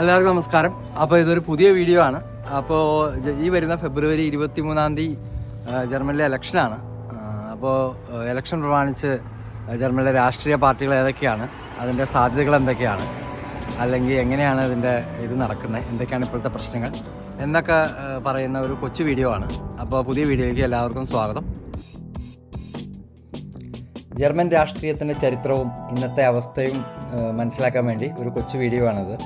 എല്ലാവർക്കും നമസ്കാരം. അപ്പോൾ ഇതൊരു പുതിയ വീഡിയോ ആണ്. അപ്പോൾ ഈ വരുന്ന ഫെബ്രുവരി ഇരുപത്തി മൂന്നാം തീയതി ജർമ്മനിലെ ഇലക്ഷനാണ് അപ്പോൾ ഇലക്ഷൻ പ്രമാണിച്ച് ജർമ്മനിലെ രാഷ്ട്രീയ പാർട്ടികൾ ഏതൊക്കെയാണ് അതിന്റെ സാധ്യതകൾ എന്തൊക്കെയാണ് അല്ലെങ്കിൽ എങ്ങനെയാണ് ഇതിന്റെ ഇത് നടക്കുന്നത് എന്തൊക്കെയാണ് ഇപ്പോഴത്തെ പ്രശ്നങ്ങൾ എന്നൊക്കെ പറയുന്ന ഒരു കൊച്ചു വീഡിയോ ആണ്. അപ്പോൾ പുതിയ വീഡിയോയിലേക്ക് എല്ലാവർക്കും സ്വാഗതം. ജർമ്മൻ രാഷ്ട്രീയത്തിന്റെ ചരിത്രവും ഇന്നത്തെ അവസ്ഥയും മനസ്സിലാക്കാൻ വേണ്ടി ഒരു കൊച്ചു വീഡിയോ ആണിത്.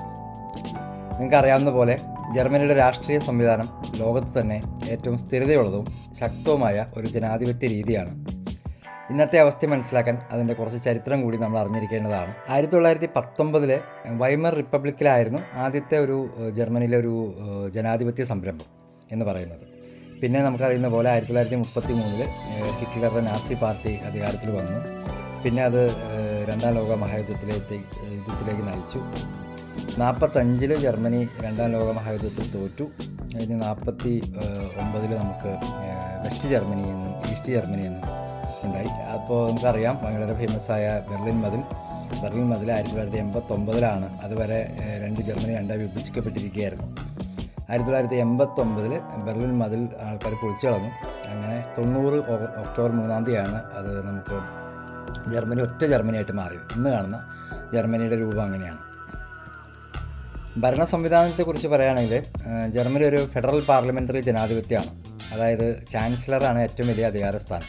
നിങ്ങൾക്ക് അറിയാവുന്ന പോലെ ജർമ്മനിയുടെ രാഷ്ട്രീയ സംവിധാനം ലോകത്ത് തന്നെ ഏറ്റവും സ്ഥിരതയുള്ളതും ശക്തവുമായ ഒരു ജനാധിപത്യ രീതിയാണ്. ഇന്നത്തെ അവസ്ഥ മനസ്സിലാക്കാൻ അതിന്റെ കുറച്ച് ചരിത്രം കൂടി നമ്മൾ അറിഞ്ഞിരിക്കേണ്ടതാണ്. ആയിരത്തി തൊള്ളായിരത്തി പത്തൊമ്പതിലെ വൈമർ റിപ്പബ്ലിക്കിലായിരുന്നു ആദ്യത്തെ ഒരു ജർമ്മനിയിലെ ഒരു ജനാധിപത്യ സംരംഭം എന്ന് പറയുന്നത്. പിന്നെ നമുക്കറിയുന്ന പോലെ ആയിരത്തി തൊള്ളായിരത്തി മുപ്പത്തി മൂന്നിൽ ഹിറ്റ്ലറുടെ നാസി പാർട്ടി അധികാരത്തിൽ വന്നു. പിന്നെ അത് രണ്ടാം ലോക മഹായുദ്ധത്തിലേക്ക് യുദ്ധത്തിലേക്ക് നയിച്ചു. നാൽപ്പത്തഞ്ചിൽ ജർമ്മനി രണ്ടാം ലോക മഹായുദ്ധത്തിൽ തോറ്റു. കഴിഞ്ഞ് നാൽപ്പത്തി ഒമ്പതിൽ നമുക്ക് വെസ്റ്റ് ജർമ്മനി എന്നും ഈസ്റ്റ് ജർമ്മനി എന്നും ഉണ്ടായി. അപ്പോൾ നമുക്കറിയാം വളരെ ഫേമസ് ആയ ബെർലിൻ മതിൽ. ബെർലിൻ മതിൽ ആയിരത്തി തൊള്ളായിരത്തി എൺപത്തൊമ്പതിലാണ് അതുവരെ രണ്ട് ജർമ്മനി രണ്ടായി വിഭജിക്കപ്പെട്ടിരിക്കുകയായിരുന്നു. ആയിരത്തി തൊള്ളായിരത്തി എൺപത്തൊമ്പതിൽ ബെർലിൻ മതിൽ ആൾക്കാർ പൊളിച്ചു കളഞ്ഞു. അങ്ങനെ തൊണ്ണൂറ് ഒക്ടോബർ മൂന്നാം തീയതിയാണ് അത് നമുക്ക് ജർമ്മനി ഒറ്റ ജർമ്മനിയായിട്ട് മാറിയത്. ഇന്ന് കാണുന്ന ജർമ്മനിയുടെ രൂപം അങ്ങനെയാണ്. ഭരണ സംവിധാനത്തെക്കുറിച്ച് പറയുകയാണെങ്കിൽ ജർമ്മനി ഒരു ഫെഡറൽ പാർലമെന്ററി ജനാധിപത്യമാണ്. അതായത് ചാൻസലറാണ് ഏറ്റവും വലിയ അധികാര സ്ഥാനം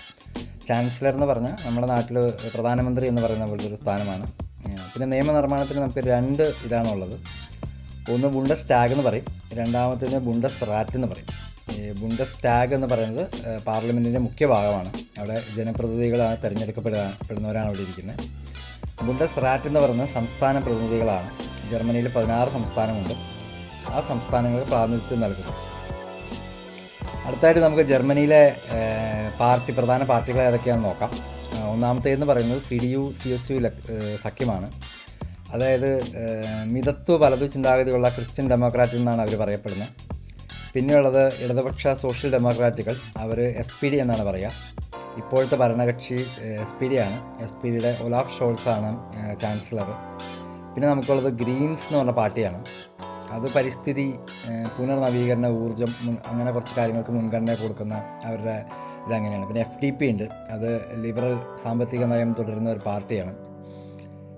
ചാൻസലർ എന്ന് പറഞ്ഞാൽ നമ്മുടെ നാട്ടിൽ പ്രധാനമന്ത്രി എന്ന് പറയുന്ന പോലത്തെ ഒരു സ്ഥാനമാണ്. പിന്നെ നിയമനിർമ്മാണത്തിന് നമുക്ക് രണ്ട് ഇതാണുള്ളത്. ഒന്ന് ബുണ്ടസ് ടാഗ് എന്ന് പറയും. രണ്ടാമത്തേത് ബുണ്ടസ് റാറ്റ് എന്ന് പറയും. ഈ ബുണ്ടസ് ടാഗ് എന്ന് പറയുന്നത് പാർലമെന്റിന്റെ മുഖ്യ ഭാഗമാണ്. അവിടെ ജനപ്രതിനിധികളാണ് തിരഞ്ഞെടുക്കപ്പെടുക പെടുന്നവരാണ് അവിടെ ഇരിക്കുന്നത്. ബുണ്ടസ് റാറ്റ് എന്ന് പറയുന്നത് സംസ്ഥാന പ്രതിനിധികളാണ് ജർമ്മനിയിൽ പതിനാറ് സംസ്ഥാനമുണ്ട് ആ സംസ്ഥാനങ്ങൾക്ക് പ്രാതിനിധ്യം നൽകുന്നു. അടുത്തായിട്ട് നമുക്ക് ജർമ്മനിയിലെ പാർട്ടി പ്രധാന പാർട്ടികൾ ഏതൊക്കെയാണെന്ന് നോക്കാം. ഒന്നാമത്തേന്ന് പറയുന്നത് C D U C S U സഖ്യമാണ്. അതായത് മിതത്വ വലതു ചിന്താഗതിയുള്ള ക്രിസ്ത്യൻ ഡെമോക്രാറ്റ് എന്നാണ് അവർ പറയപ്പെടുന്നത്. പിന്നെയുള്ളത് ഇടതുപക്ഷ സോഷ്യൽ ഡെമോക്രാറ്റുകൾ അവർ എസ് പി ഡി എന്നാണ് പറയുക ഇപ്പോഴത്തെ ഭരണകക്ഷി എസ് പി ഡി ആണ്. എസ് പി ഡിയുടെ ഒലാഫ് ഷോൾസ് ആണ് ചാൻസലർ. പിന്നെ നമുക്കുള്ളത് ഗ്രീൻസ് എന്ന് പറഞ്ഞ പാർട്ടിയാണ്. അത് പരിസ്ഥിതി പുനർനവീകരണ ഊർജം അങ്ങനെ കുറച്ച് കാര്യങ്ങൾക്ക് മുൻഗണന കൊടുക്കുന്ന അവരുടെ ഇതങ്ങനെയാണ്. പിന്നെ എഫ് ഡി പി ഉണ്ട്. അത് ലിബറൽ സാമ്പത്തിക നയം തുടരുന്ന ഒരു പാർട്ടിയാണ്.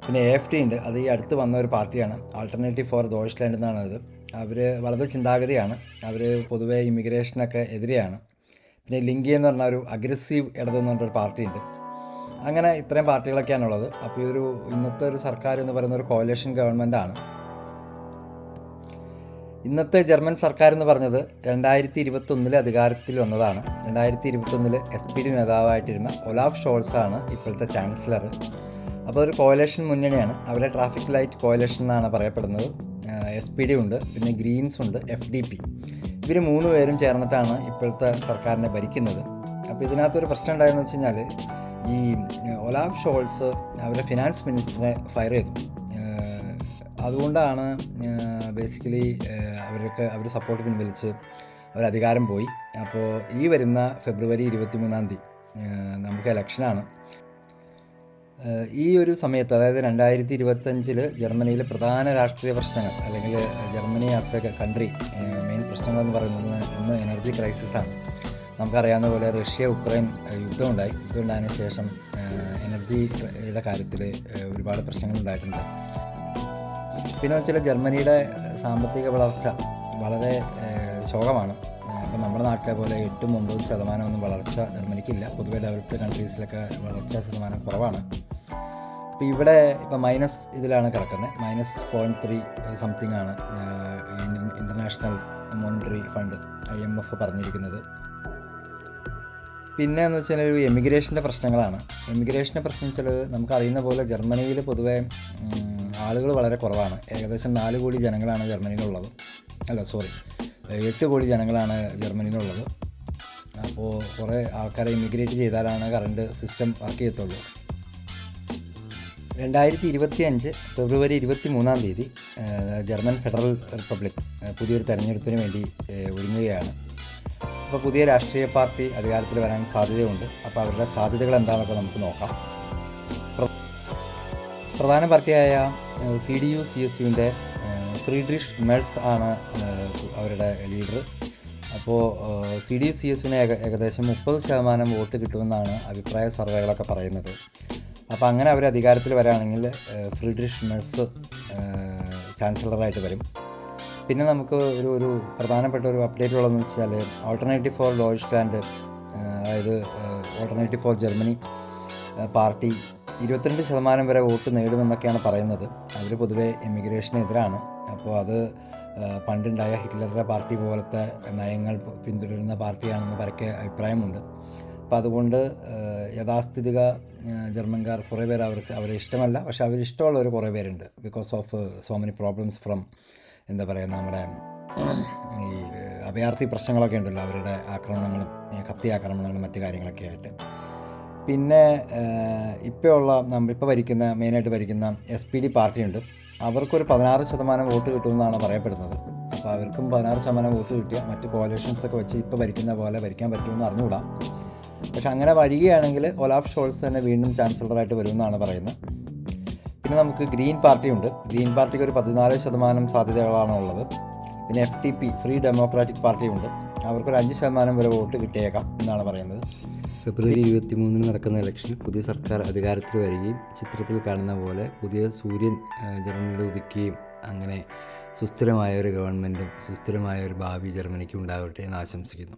പിന്നെ എഫ് ടി ഉണ്ട്. അത് ഈ അടുത്ത് വന്ന ഒരു പാർട്ടിയാണ്. ആൾട്ടർനേറ്റീവ് ഫോർ ദോഷ്ലാൻഡ് എന്നാണ് അത്. അവർ വളരെ ചിന്താഗതിയാണ്. അവർ പൊതുവേ ഇമിഗ്രേഷനൊക്കെ എതിരെയാണ്. പിന്നെ ലിങ്കി എന്ന് പറഞ്ഞ ഒരു അഗ്രസീവ് ഇടതെന്ന് പറഞ്ഞൊരു പാർട്ടിയുണ്ട്. അങ്ങനെ ഇത്രയും പാർട്ടികളൊക്കെയാണുള്ളത്. അപ്പോൾ ഈ ഒരു ഇന്നത്തെ ഒരു സർക്കാർ എന്ന് പറയുന്ന ഒരു കോലേഷൻ ആണ്. ഇന്നത്തെ ജർമ്മൻ സർക്കാർ എന്ന് പറഞ്ഞത് രണ്ടായിരത്തി ഇരുപത്തൊന്നിൽ അധികാരത്തിൽ വന്നതാണ്. രണ്ടായിരത്തി ഇരുപത്തൊന്നിൽ എസ് പി ഡി നേതാവായിട്ടിരുന്ന ഒലാഫ് ഷോൾസ് ആണ് ഇപ്പോഴത്തെ ചാൻസലർ അപ്പോൾ ഒരു കോയലേഷൻ മുന്നണിയാണ്. അവരെ ട്രാഫിക് ലൈറ്റ് കോയലേഷൻ എന്നാണ് പറയപ്പെടുന്നത്. എസ് പി ഡി ഉണ്ട് പിന്നെ ഗ്രീൻസ് ഉണ്ട് എഫ് ഡി പി ഇവർ മൂന്ന് പേരും ചേർന്നിട്ടാണ് ഇപ്പോഴത്തെ സർക്കാരിനെ ഭരിക്കുന്നത്. അപ്പോൾ ഇതിനകത്തൊരു പ്രശ്നം ഉണ്ടായെന്ന് വെച്ച് കഴിഞ്ഞാൽ ഈ ഒലാബ് ഷോൾസ് അവരുടെ ഫിനാൻസ് മിനിസ്റ്ററെ ഫയർ ചെയ്തു. അതുകൊണ്ടാണ് ബേസിക്കലി അവർക്ക് അവർ സപ്പോർട്ട് പിൻവലിച്ച് അവർ അധികാരം പോയി. അപ്പോൾ ഈ വരുന്ന ഫെബ്രുവരി ഇരുപത്തി മൂന്നാം തീയതി നമുക്ക് ഇലക്ഷനാണ് ഈ ഒരു സമയത്ത് അതായത് രണ്ടായിരത്തി ഇരുപത്തഞ്ചിൽ ജർമ്മനിയിലെ പ്രധാന രാഷ്ട്രീയ പ്രശ്നങ്ങൾ അല്ലെങ്കിൽ Germany as a country main പ്രശ്നങ്ങൾ എന്ന് പറയുന്നത് ഇന്ന് എനർജി ക്രൈസിസാണ് നമുക്കറിയാവുന്ന പോലെ റഷ്യ ഉക്രൈൻ യുദ്ധമുണ്ടായി. യുദ്ധം ഉണ്ടായി യുദ്ധം ഉണ്ടായതിനു ശേഷം എനർജിയുടെ കാര്യത്തിൽ ഒരുപാട് പ്രശ്നങ്ങൾ ഉണ്ടായിട്ടുണ്ട്. പിന്നെ വെച്ചാൽ ജർമ്മനിയുടെ സാമ്പത്തിക വളർച്ച വളരെ ശോകമാണ്. ഇപ്പം നമ്മുടെ നാട്ടിലെ പോലെ എട്ടും ഒമ്പത് ശതമാനമൊന്നും വളർച്ച ജർമ്മനിക്കില്ല. പൊതുവെ ഡെവലപ്ഡ് കൺട്രീസിലൊക്കെ വളർച്ചാ ശതമാനം കുറവാണ്. അപ്പോൾ ഇവിടെ ഇപ്പം മൈനസ് ഇതിലാണ് കിടക്കുന്നത്. മൈനസ് പോയിന്റ് ത്രീ സംതിങ് ആണ് International Monetary Fund I M F പറഞ്ഞിരിക്കുന്നത്. പിന്നെ എന്ന് വെച്ചാൽ ഒരു എമിഗ്രേഷന്റെ പ്രശ്നങ്ങളാണ്. എമിഗ്രേഷന്റെ പ്രശ്നം വെച്ചാൽ നമുക്കറിയുന്ന പോലെ ജർമ്മനിയിൽ പൊതുവെ ആളുകൾ വളരെ കുറവാണ്. ഏകദേശം നാല് കോടി ജനങ്ങളാണ് ജർമ്മനിയിലുള്ളത്. അല്ല സോറി എട്ട് കോടി ജനങ്ങളാണ് ജർമ്മനിയിലുള്ളത്. അപ്പോൾ കുറേ ആൾക്കാരെ ഇമിഗ്രേറ്റ് ചെയ്താലാണ് കറണ്ട് സിസ്റ്റം വർക്ക് ചെയ്യത്തുള്ളൂ. രണ്ടായിരത്തി ഇരുപത്തി അഞ്ച് ഫെബ്രുവരി ഇരുപത്തി മൂന്നാം തീയതി ജർമ്മൻ ഫെഡറൽ റിപ്പബ്ലിക് പുതിയൊരു തെരഞ്ഞെടുപ്പിന് വേണ്ടി ഒരുങ്ങുകയാണ്. അപ്പോൾ പുതിയ രാഷ്ട്രീയ പാർട്ടി അധികാരത്തിൽ വരാൻ സാധ്യതയുണ്ട്. അപ്പോൾ അവരുടെ സാധ്യതകൾ എന്താണെന്നൊക്കെ നമുക്ക് നോക്കാം. പ്ര- പ്രധാന പാർട്ടിയായ C D U C S യുവിന്റെ Friedrich Merz ആണ് അവരുടെ ലീഡർ. അപ്പോൾ സി ഡി സി എസിന് ഏകദേശം മുപ്പത് ശതമാനം വോട്ട് കിട്ടുമെന്നാണ് അഭിപ്രായ സർവേകളൊക്കെ പറയുന്നത്. അപ്പോൾ അങ്ങനെ അവർ അധികാരത്തിൽ വരാണെങ്കിൽ ഫ്രീഡ്രിഷ് മെഴ്സ് ചാൻസലറായിട്ട് വരും. പിന്നെ നമുക്ക് ഒരു ഒരു പ്രധാനപ്പെട്ട ഒരു അപ്ഡേറ്റ് ഉള്ളതെന്ന് വെച്ചാൽ ഓൾട്ടർനേറ്റീവ് ഫോർ ഡോയ്ച്ച്ലാൻഡ് അതായത് ഓൾട്ടർനേറ്റീവ് ഫോർ ജർമ്മനി പാർട്ടി ഇരുപത്തിരണ്ട് ശതമാനം വരെ വോട്ട് നേടുമെന്നൊക്കെയാണ് പറയുന്നത്. അവർ പൊതുവേ ഇമിഗ്രേഷനെതിരാണ് അപ്പോൾ അത് പണ്ടുണ്ടായ ഹിറ്റ്ലറുടെ പാർട്ടി പോലത്തെ നയങ്ങൾ പിന്തുടരുന്ന പാർട്ടിയാണെന്ന് പരക്കെ അഭിപ്രായമുണ്ട്. അപ്പോൾ അതുകൊണ്ട് യഥാസ്ഥിതിക ജർമ്മൻകാർ കുറേ പേർ അവർക്ക് അവരെ ഇഷ്ടമല്ല. പക്ഷേ അവരിഷ്ടമുള്ളവർ കുറേ പേരുണ്ട്. Because of so many problems from എന്താ പറയുക നമ്മുടെ ഈ അഭയാർത്ഥി പ്രശ്നങ്ങളൊക്കെ ഉണ്ടല്ലോ അവരുടെ ആക്രമണങ്ങളും കത്തി ആക്രമണങ്ങളും മറ്റു കാര്യങ്ങളൊക്കെ ആയിട്ട്. പിന്നെ ഇപ്പോൾ ഉള്ള ഇപ്പോൾ ഭരിക്കുന്ന മെയിനായിട്ട് ഭരിക്കുന്ന എസ് പി ഡി പാർട്ടിയുണ്ട്. അവർക്കൊരു പതിനാറ് ശതമാനം വോട്ട് കിട്ടുമെന്നാണ് പറയപ്പെടുന്നത്. അപ്പോൾ അവർക്കും പതിനാറ് ശതമാനം വോട്ട് കിട്ടിയ മറ്റ് കോലേഷൻസൊക്കെ വെച്ച് ഇപ്പോൾ ഭരിക്കുന്ന പോലെ ഭരിക്കാൻ പറ്റുമെന്ന് അറിഞ്ഞുകൂടാ. പക്ഷെ അങ്ങനെ വരികയാണെങ്കിൽ ഒലാഫ് ഷോൾസ് തന്നെ വീണ്ടും ചാൻസലറായിട്ട് വരുമെന്നാണ് പറയുന്നത്. പിന്നെ നമുക്ക് ഗ്രീൻ പാർട്ടി ഉണ്ട്. ഗ്രീൻ പാർട്ടിക്ക് ഒരു പതിനാല് ശതമാനം സാധ്യതകളാണ് ഉള്ളത് പിന്നെ F T P Free Democratic Party ഉണ്ട്. അവർക്കൊരു അഞ്ച് ശതമാനം വരെ വോട്ട് കിട്ടിയേക്കാം എന്നാണ് പറയുന്നത്. ഫെബ്രുവരി ഇരുപത്തി മൂന്നിന് നടക്കുന്ന ഇലക്ഷൻ പുതിയ സർക്കാർ അധികാരത്തിൽ വരികയും ചിത്രത്തിൽ കാണുന്ന പോലെ പുതിയ സൂര്യൻ ജർമ്മനിയിൽ ഉദിക്കുകയും അങ്ങനെ സുസ്ഥിരമായ ഒരു ഗവൺമെന്റും സുസ്ഥിരമായ ഒരു ഭാവി ജർമ്മനിക്ക് ഉണ്ടാവട്ടെ എന്ന് ആശംസിക്കുന്നു.